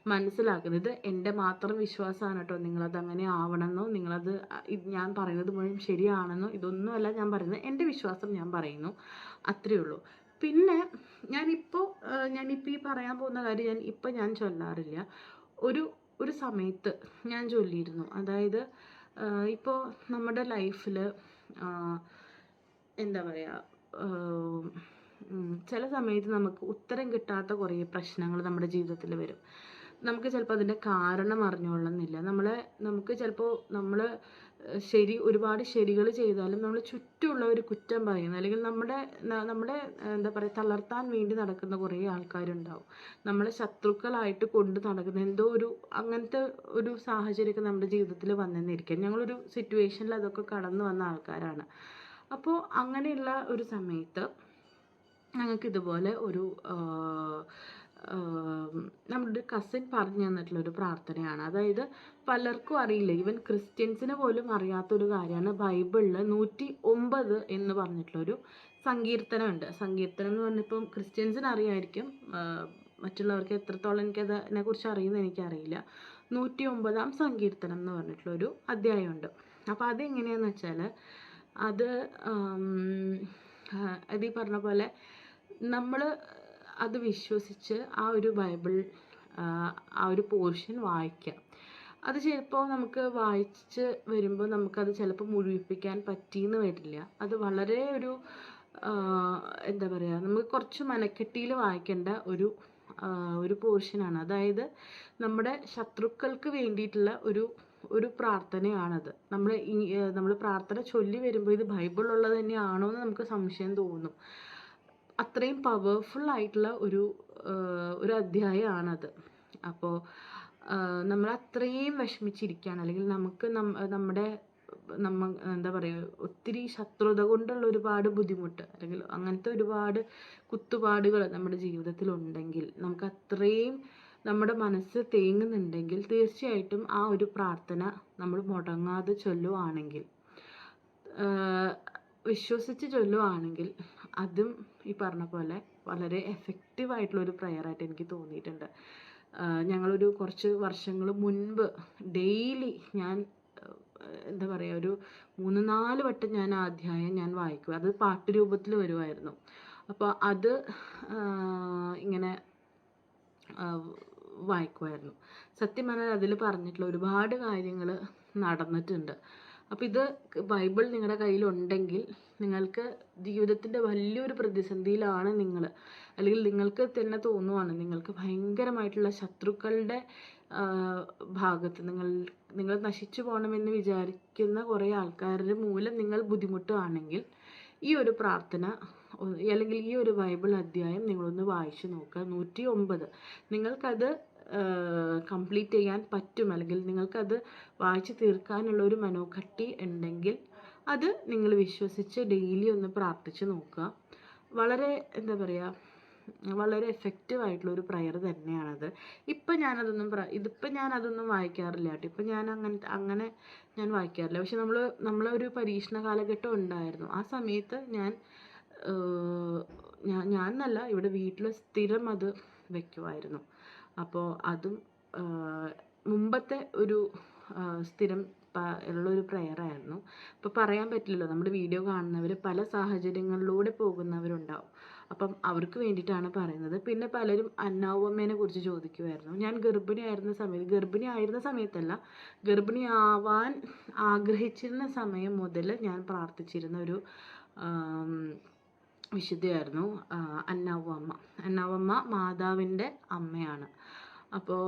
[SPEAKER 1] മനസ്സിലാക്കുന്നത്. എന്റെ മാത്രം വിശ്വാസമാണ് കേട്ടോ. നിങ്ങളത് അങ്ങനെ ആവണമെന്നോ നിങ്ങളത് ഞാൻ പറയുന്നത് മുഴുവൻ ശരിയാണെന്നോ ഇതൊന്നുമല്ല ഞാൻ പറയുന്നത്. എന്റെ വിശ്വാസം ഞാൻ പറയുന്നു. അത്രയേ ഉള്ളൂ. പിന്നെ ഞാനിപ്പോൾ ഞാനിപ്പോൾ ഈ പറയാൻ പോകുന്ന കാര്യം ഞാൻ ഇപ്പം ഞാൻ ചൊല്ലാറില്ല. ഒരു ഒരു സമയത്ത് ഞാൻ ചൊല്ലിയിരുന്നു. അതായത് ഇപ്പോൾ നമ്മുടെ ലൈഫിൽ എന്താ പറയുക ചില സമയത്ത് നമുക്ക് ഉത്തരം കിട്ടാത്ത കുറേ പ്രശ്നങ്ങൾ നമ്മുടെ ജീവിതത്തിൽ വരും. നമുക്ക് ചിലപ്പോൾ അതിന്റെ കാരണം അറിഞ്ഞുകൊള്ളുന്നില്ല. നമ്മളെ നമുക്ക് ചിലപ്പോൾ നമ്മൾ ശരി ഒരുപാട് ശരികൾ ചെയ്താലും നമ്മൾ ചുറ്റുമുള്ളവർ കുറ്റം പറയുന്നത് അല്ലെങ്കിൽ നമ്മുടെ നമ്മുടെ എന്താ പറയുക തളർത്താൻ വേണ്ടി നടക്കുന്ന കുറേ ആൾക്കാരുണ്ടാവും. നമ്മളെ ശത്രുക്കളായിട്ട് കൊണ്ട് നടക്കുന്ന എന്തോ ഒരു അങ്ങനത്തെ ഒരു സാഹചര്യമൊക്കെ നമ്മുടെ ജീവിതത്തിൽ വന്നെന്നിരിക്കാം. ഞങ്ങളൊരു സിറ്റുവേഷനിൽ അതൊക്കെ കടന്നു വന്ന ആൾക്കാരാണ്. അപ്പോൾ അങ്ങനെയുള്ള ഒരു സമയത്ത് ഞങ്ങൾക്ക് ഇതുപോലെ ഒരു നമ്മുടെ കസിൻ പറഞ്ഞു തന്നിട്ടുള്ള ഒരു പ്രാർത്ഥനയാണ്. അതായത് പലർക്കും അറിയില്ല. ഈവൻ ക്രിസ്ത്യൻസിന് പോലും അറിയാത്തൊരു കാര്യമാണ് ബൈബിളിൽ നൂറ്റി ഒമ്പത് എന്ന് പറഞ്ഞിട്ടുള്ളൊരു സങ്കീർത്തനമുണ്ട്. സങ്കീർത്തനം എന്ന് പറഞ്ഞപ്പം ക്രിസ്ത്യൻസിന് അറിയായിരിക്കും. മറ്റുള്ളവർക്ക് എത്രത്തോളം എനിക്കത് അതിനെക്കുറിച്ച് അറിയുമെന്ന് എനിക്കറിയില്ല. നൂറ്റി ഒമ്പതാം സങ്കീർത്തനം എന്ന് പറഞ്ഞിട്ടുള്ളൊരു അധ്യായമുണ്ട്. അപ്പോൾ അതെങ്ങനെയാന്ന് വെച്ചാൽ അത് അത് ഈ പറഞ്ഞ പോലെ നമ്മൾ അത് വിശ്വസിച്ച് ആ ഒരു ബൈബിൾ ആ, ഒരു പോർഷൻ വായിക്കുക അത് ചിലപ്പോൾ നമുക്ക് വായിച്ച് വരുമ്പോൾ നമുക്കത് ചിലപ്പോൾ മുഴുവിപ്പിക്കാൻ പറ്റിയെന്ന് വരില്ല. അത് വളരെ ഒരു എന്താ പറയുക നമുക്ക് കുറച്ച് മനക്കെട്ടിയിൽ വായിക്കേണ്ട ഒരു ഒരു പോർഷനാണ്. അതായത് നമ്മുടെ ശത്രുക്കൾക്ക് വേണ്ടിയിട്ടുള്ള ഒരു ഒരു പ്രാർത്ഥനയാണത്. നമ്മൾ നമ്മൾ പ്രാർത്ഥന ചൊല്ലി വരുമ്പോൾ ഇത് ബൈബിളുള്ളത് തന്നെയാണോ എന്ന് നമുക്ക് സംശയം തോന്നും. അത്രയും പവർഫുൾ ആയിട്ടുള്ള ഒരു ഒരു അധ്യായമാണത്. അപ്പോൾ നമ്മൾ അത്രയും വിഷമിച്ചിരിക്കുകയാണ്. അല്ലെങ്കിൽ നമുക്ക് നമ്മ നമ്മുടെ നമ്മ എന്താ പറയുക ഒത്തിരി ശത്രുത കൊണ്ടുള്ള ഒരുപാട് ബുദ്ധിമുട്ട് അല്ലെങ്കിൽ അങ്ങനത്തെ ഒരുപാട് കുത്തുപാടുകൾ നമ്മുടെ ജീവിതത്തിൽ ഉണ്ടെങ്കിൽ നമുക്ക് അത്രയും നമ്മുടെ മനസ്സ് തേങ്ങുന്നുണ്ടെങ്കിൽ തീർച്ചയായിട്ടും ആ ഒരു പ്രാർത്ഥന നമ്മൾ മുടങ്ങാതെ ചൊല്ലുവാണെങ്കിൽ വിശ്വസിച്ച് ചൊല്ലുവാണെങ്കിൽ അതും ഈ പറഞ്ഞ പോലെ വളരെ എഫക്റ്റീവ് ആയിട്ടുള്ള ഒരു ആയിട്ട് എനിക്ക് തോന്നിയിട്ടുണ്ട്. ഞങ്ങളൊരു കുറച്ച് വർഷങ്ങൾ മുൻപ് ഡെയിലി ഞാൻ എന്താ പറയുക ഒരു മൂന്ന് നാല് വട്ടം ഞാൻ അധ്യായം ഞാൻ വായിക്കും. അത് പാട്ട് രൂപത്തിൽ വരുമായിരുന്നു അപ്പോൾ അത് ഇങ്ങനെ വായിക്കുമായിരുന്നു സത്യം പറഞ്ഞാൽ അതിൽ പറഞ്ഞിട്ടുള്ള ഒരുപാട് കാര്യങ്ങൾ നടന്നിട്ടുണ്ട്. അപ്പോൾ ഇത് ബൈബിൾ നിങ്ങളുടെ കയ്യിലുണ്ടെങ്കിൽ നിങ്ങൾക്ക് ജീവിതത്തിന്റെ വലിയൊരു പ്രതിസന്ധിയിലാണ് നിങ്ങൾ. അല്ലെങ്കിൽ നിങ്ങൾക്ക് തന്നെ തോന്നുവാണ് നിങ്ങൾക്ക് ഭയങ്കരമായിട്ടുള്ള ശത്രുക്കളുടെ ഭാഗത്ത് നിങ്ങൾ നിങ്ങൾ നശിച്ചു പോകണമെന്ന് വിചാരിക്കുന്ന കുറേ ആൾക്കാരുടെ മൂലം നിങ്ങൾ ബുദ്ധിമുട്ടുകയാണെങ്കിൽ ഈ ഒരു പ്രാർത്ഥന അല്ലെങ്കിൽ ഈ ഒരു ബൈബിൾ അധ്യായം നിങ്ങളൊന്ന് വായിച്ചു നോക്കുക. നൂറ്റി ഒമ്പത് നിങ്ങൾക്കത് കംപ്ലീറ്റ് ചെയ്യാൻ പറ്റും. അല്ലെങ്കിൽ നിങ്ങൾക്കത് വായിച്ചു തീർക്കാനുള്ള ഒരു മനോഘട്ടി ഉണ്ടെങ്കിൽ അത് നിങ്ങൾ വിശ്വസിച്ച് ഡെയിലി ഒന്ന് പ്രാർത്ഥിച്ച് നോക്കുക. വളരെ എന്താ പറയുക വളരെ എഫക്റ്റീവ് ആയിട്ടുള്ള ഒരു പ്രയർ തന്നെയാണത്. ഇപ്പം ഞാനതൊന്നും പ്ര ഇതിപ്പം ഞാനതൊന്നും വായിക്കാറില്ല കേട്ടോ. ഇപ്പം ഞാൻ അങ്ങനെ അങ്ങനെ ഞാൻ വായിക്കാറില്ല. പക്ഷെ നമ്മൾ നമ്മളൊരു പരീക്ഷണ കാലഘട്ടം ഉണ്ടായിരുന്നു. ആ സമയത്ത് ഞാൻ ഞാൻ ഞാൻ എന്നല്ല ഇവിടെ വീട്ടിൽ സ്ഥിരം അത് വെക്കുമായിരുന്നു അപ്പോൾ അതും മുമ്പത്തെ ഒരു സ്ഥിരം ഉള്ളൊരു പ്രെയറായിരുന്നു ഇപ്പോൾ പറയാൻ പറ്റില്ലല്ലോ നമ്മുടെ വീഡിയോ കാണുന്നവർ പല സാഹചര്യങ്ങളിലൂടെ പോകുന്നവരുണ്ടാവും. അപ്പം അവർക്ക് വേണ്ടിയിട്ടാണ് പറയുന്നത്. പിന്നെ പലരും അന്നാവമ്മേനെ കുറിച്ച് ചോദിക്കുമായിരുന്നു ഞാൻ ഗർഭിണിയായിരുന്ന സമയത്ത് ഗർഭിണി ആയിരുന്ന സമയത്തല്ല ഗർഭിണി ആവാൻ ആഗ്രഹിച്ചിരുന്ന സമയം മുതൽ ഞാൻ പ്രാർത്ഥിച്ചിരുന്ന ഒരു വിശുദ്ധയായിരുന്നു അന്നാവമ്മ. അന്നാവമ്മ മാതാവിന്റെ അമ്മയാണ്. അപ്പോൾ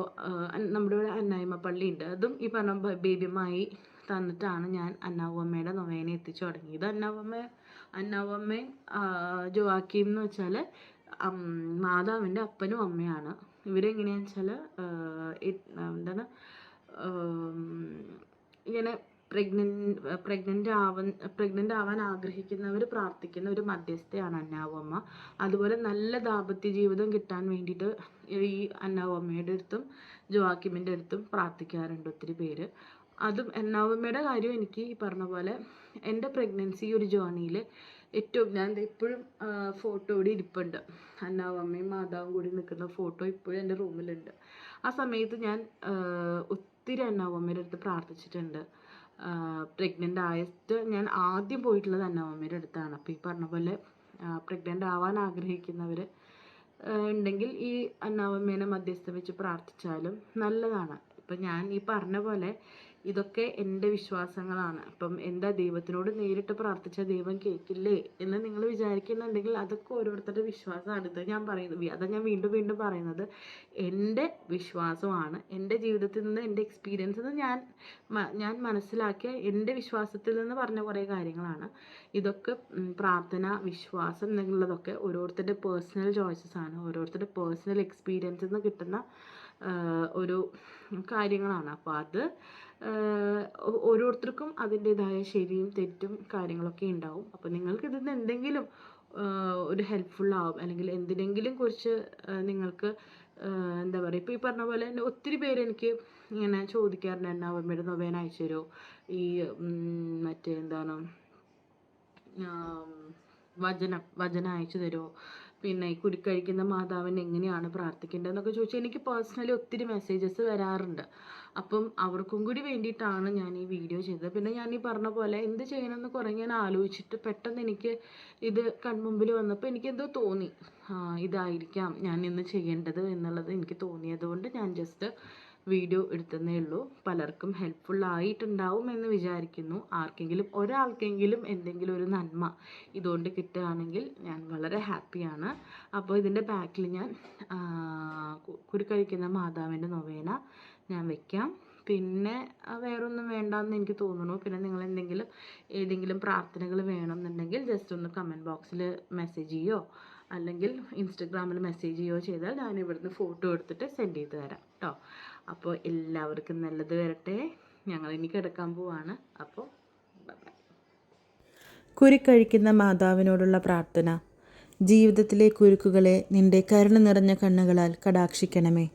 [SPEAKER 1] നമ്മുടെ ഇവിടെ പള്ളി ഉണ്ട് അതും ഈ പറഞ്ഞ ബേബിമായി തന്നിട്ടാണ് ഞാൻ അന്നാവമ്മയുടെ നൊവേന എത്തിച്ചു തുടങ്ങിയത്. അന്നാവമ്മ അന്നാവമ്മയും ജോവാക്കീം എന്ന് വെച്ചാൽ മാതാവിന്റെ അപ്പനും അമ്മയാണ്. ഇവരെങ്ങനെയാണെന്ന് വെച്ചാൽ എന്താണ് ഇങ്ങനെ പ്രഗ്നന്റ് പ്രഗ്നന്റ് ആവാൻ പ്രഗ്നന്റ് ആവാൻ ആഗ്രഹിക്കുന്നവർ പ്രാർത്ഥിക്കുന്ന ഒരു മധ്യസ്ഥയാണ് അന്നാവമ്മ. അതുപോലെ നല്ല ദാമ്പത്യ ജീവിതം കിട്ടാൻ വേണ്ടിയിട്ട് ഈ അന്നാവമ്മയുടെ അടുത്തും ജോവാക്കിമിന്റെ അടുത്തും പ്രാർത്ഥിക്കാറുണ്ട് ഒത്തിരി പേര്. അതും അന്നാവമ്മയുടെ കാര്യം എനിക്ക് ഈ പറഞ്ഞ പോലെ എന്റെ പ്രഗ്നൻസി ഒരു ജേണിയിൽ ഏറ്റവും ഞാൻ ഇപ്പോഴും ഫോട്ടോ ഇവിടെ ഇരിപ്പുണ്ട്. അന്നാവമ്മയും മാതാവും കൂടി നിൽക്കുന്ന ഫോട്ടോ ഇപ്പോഴും എന്റെ റൂമിലുണ്ട് ആ സമയത്ത് ഞാൻ ഒത്തിരി അന്നാവമ്മയുടെ അടുത്ത് പ്രാർത്ഥിച്ചിട്ടുണ്ട്. പ്രഗ്നന്റ് ആയിട്ട് ഞാൻ ആദ്യം പോയിട്ടുള്ളത് അന്നമ്മയുടെ അടുത്താണ്. അപ്പോൾ ഈ പറഞ്ഞ പോലെ പ്രഗ്നന്റ് ആവാൻ ആഗ്രഹിക്കുന്നവർ ഉണ്ടെങ്കിൽ ഈ അന്നാവമ്മേനെ മധ്യസ്ഥം വെച്ച് പ്രാർത്ഥിച്ചാലും നല്ലതാണ്. ഇപ്പം ഞാൻ ഈ പറഞ്ഞ പോലെ ഇതൊക്കെ എന്റെ വിശ്വാസങ്ങളാണ്. അപ്പം എന്താ ദൈവത്തിനോട് നേരിട്ട് പ്രാർത്ഥിച്ചാൽ ദൈവം കേൾക്കില്ലേ എന്ന് നിങ്ങൾ വിചാരിക്കുന്നുണ്ടെങ്കിൽ അതൊക്കെ ഓരോരുത്തരുടെ വിശ്വാസമാണ്. ഇത് ഞാൻ പറയുന്നത് അതാ ഞാൻ വീണ്ടും വീണ്ടും പറയുന്നത്. എന്റെ വിശ്വാസമാണ്. എന്റെ ജീവിതത്തിൽ നിന്ന് എന്റെ എക്സ്പീരിയൻസിൽ നിന്ന് ഞാൻ ഞാൻ മനസ്സിലാക്കിയ എന്റെ വിശ്വാസത്തിൽ നിന്ന് പറഞ്ഞ കുറേ കാര്യങ്ങളാണ്. ഇതൊക്കെ പ്രാർത്ഥന വിശ്വാസം എന്നുള്ളതൊക്കെ ഓരോരുത്തരുടെ പേഴ്സണൽ ചോയ്സസ് ആണ്. ഓരോരുത്തരുടെ പേഴ്സണൽ എക്സ്പീരിയൻസിൽ നിന്ന് കിട്ടുന്ന ഒരു കാര്യങ്ങളാണ്. അപ്പോൾ അത് ഓരോരുത്തർക്കും അതിന്റെതായ ശരിയും തെറ്റും കാര്യങ്ങളൊക്കെ ഉണ്ടാവും. അപ്പോൾ നിങ്ങൾക്ക് ഇതിൽ നിന്ന് എന്തെങ്കിലും ഒരു ഹെൽപ്ഫുൾ ആവും. അല്ലെങ്കിൽ എന്തിനെങ്കിലും കുറിച്ച് നിങ്ങൾക്ക് എന്താ പറയുക ഇപ്പോൾ ഈ പറഞ്ഞ പോലെ തന്നെ ഒത്തിരി പേര് എനിക്ക് ഇങ്ങനെ ചോദിക്കാറുണ്ട്. എന്നാ അവമ്മയുടെ നൊവേന അയച്ചു ഈ മറ്റേ എന്താണ് വചനം വചനം അയച്ചു തരുമോ? പിന്നെ കുരുക്കഴിക്കുന്ന മാതാവിനെ എങ്ങനെയാണ് പ്രാർത്ഥിക്കേണ്ടതെന്നൊക്കെ ചോദിച്ചാൽ എനിക്ക് പേഴ്സണലി ഒത്തിരി മെസ്സേജസ് വരാറുണ്ട്. അപ്പം അവർക്കും കൂടി വേണ്ടിയിട്ടാണ് ഞാൻ ഈ വീഡിയോ ചെയ്തത്. പിന്നെ ഞാൻ ഈ പറഞ്ഞ പോലെ എന്ത് ചെയ്യണമെന്ന് കുറേ ഞാൻ ആലോചിച്ചിട്ട് പെട്ടെന്ന് എനിക്ക് ഇത് കൺമുമ്പിൽ വന്നപ്പോൾ എനിക്കെന്തോ തോന്നി. ഇതായിരിക്കാം ഞാൻ ഇന്ന് ചെയ്യേണ്ടത് എന്നുള്ളത് എനിക്ക് തോന്നിയത് കൊണ്ട് ഞാൻ ജസ്റ്റ് വീഡിയോ എടുത്തതേ ഉള്ളൂ. പലർക്കും ഹെൽപ്ഫുൾ ആയിട്ടുണ്ടാവും എന്ന് വിചാരിക്കുന്നു. ആർക്കെങ്കിലും ഒരാൾക്കെങ്കിലും എന്തെങ്കിലും ഒരു നന്മ ഇതുകൊണ്ട് കിട്ടുകയാണെങ്കിൽ ഞാൻ വളരെ ഹാപ്പിയാണ് അപ്പോൾ ഇതിന്റെ ബാക്കിൽ ഞാൻ കുരുക്കഴിക്കുന്ന മാതാവിന്റെ നൊവേന ഞാൻ വെക്കാം. പിന്നെ വേറൊന്നും വേണ്ടെന്ന് എനിക്ക് തോന്നുന്നു. പിന്നെ നിങ്ങൾ എന്തെങ്കിലും ഏതെങ്കിലും പ്രാർത്ഥനകൾ വേണമെന്നുണ്ടെങ്കിൽ ജസ്റ്റ് ഒന്ന് കമന്റ് ബോക്സിൽ മെസ്സേജ് ചെയ്യോ? അല്ലെങ്കിൽ ഇൻസ്റ്റഗ്രാമിൽ മെസ്സേജ് ചെയ്യുകയോ ചെയ്താൽ ഞാൻ ഇവിടുന്ന് ഫോട്ടോ എടുത്തിട്ട് സെൻഡ് ചെയ്ത് തരാം കേട്ടോ അപ്പോൾ എല്ലാവർക്കും നല്ലത് വരട്ടെ. ഞങ്ങൾ ഇനി കിടക്കാൻ പോവാണ്. അപ്പോൾ
[SPEAKER 2] കുരുക്കഴിക്കുന്ന മാതാവിനോടുള്ള പ്രാർത്ഥന. ജീവിതത്തിലെ കുരുക്കുകളെ നിന്റെ കരുണ നിറഞ്ഞ കണ്ണുകളാൽ കടാക്ഷിക്കണമേ.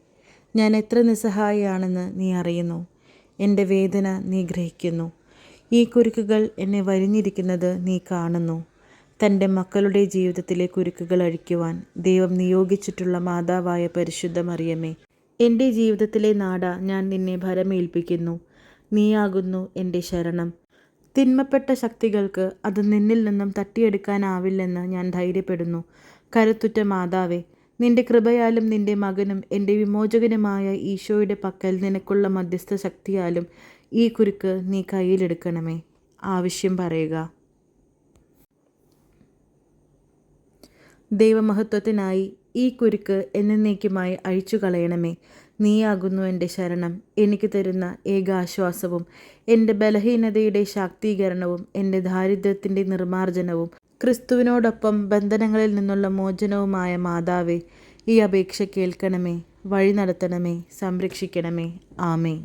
[SPEAKER 2] ഞാൻ എത്ര നിസ്സഹായിയാണെന്ന് നീ അറിയുന്നു. എന്റെ വേദന നീ ഗ്രഹിക്കുന്നു. ഈ കുരുക്കുകൾ എന്നെ വരിഞ്ഞിരിക്കുന്നത് നീ കാണുന്നു. തന്റെ മക്കളുടെ ജീവിതത്തിലെ കുരുക്കുകൾ അഴിക്കുവാൻ ദൈവം നിയോഗിച്ചിട്ടുള്ള മാതാവായ പരിശുദ്ധ മറിയമേ എന്റെ ജീവിതത്തിലെ നാട ഞാൻ നിന്നെ ഭരമേൽപ്പിക്കുന്നു. നീയാകുന്നു എന്റെ ശരണം. തിന്മപ്പെട്ട ശക്തികൾക്ക് അത് നിന്നിൽ നിന്നും തട്ടിയെടുക്കാനാവില്ലെന്ന് ഞാൻ ധൈര്യപ്പെടുന്നു. കരുത്തുറ്റ മാതാവേ നിന്റെ കൃപയാലും നിന്റെ മകനും എന്റെ വിമോചകനുമായ ഈശോയുടെ പക്കൽ നിനക്കുള്ള മധ്യസ്ഥ ശക്തിയാലും ഈ കുരുക്ക് നീ കയ്യിലെടുക്കണമേ. ആവശ്യം പറയുക. ദൈവമഹത്വത്തിനായി ഈ കുരുക്ക് എന്നേക്കുമായി അഴിച്ചു കളയണമേ നീയാകുന്നു എന്റെ ശരണം. എനിക്ക് തരുന്ന ഏകാശ്വാസവും എന്റെ ബലഹീനതയുടെ ശാക്തീകരണവും എന്റെ ദാരിദ്ര്യത്തിന്റെ നിർമ്മാർജനവും ക്രിസ്തുവിനോടൊപ്പം ബന്ധനങ്ങളിൽ നിന്നുള്ള മോചനവുമായ മാതാവേ ഈ അപേക്ഷ കേൾക്കണമേ വഴി നടത്തണമേ സംരക്ഷിക്കണമേ. ആമേ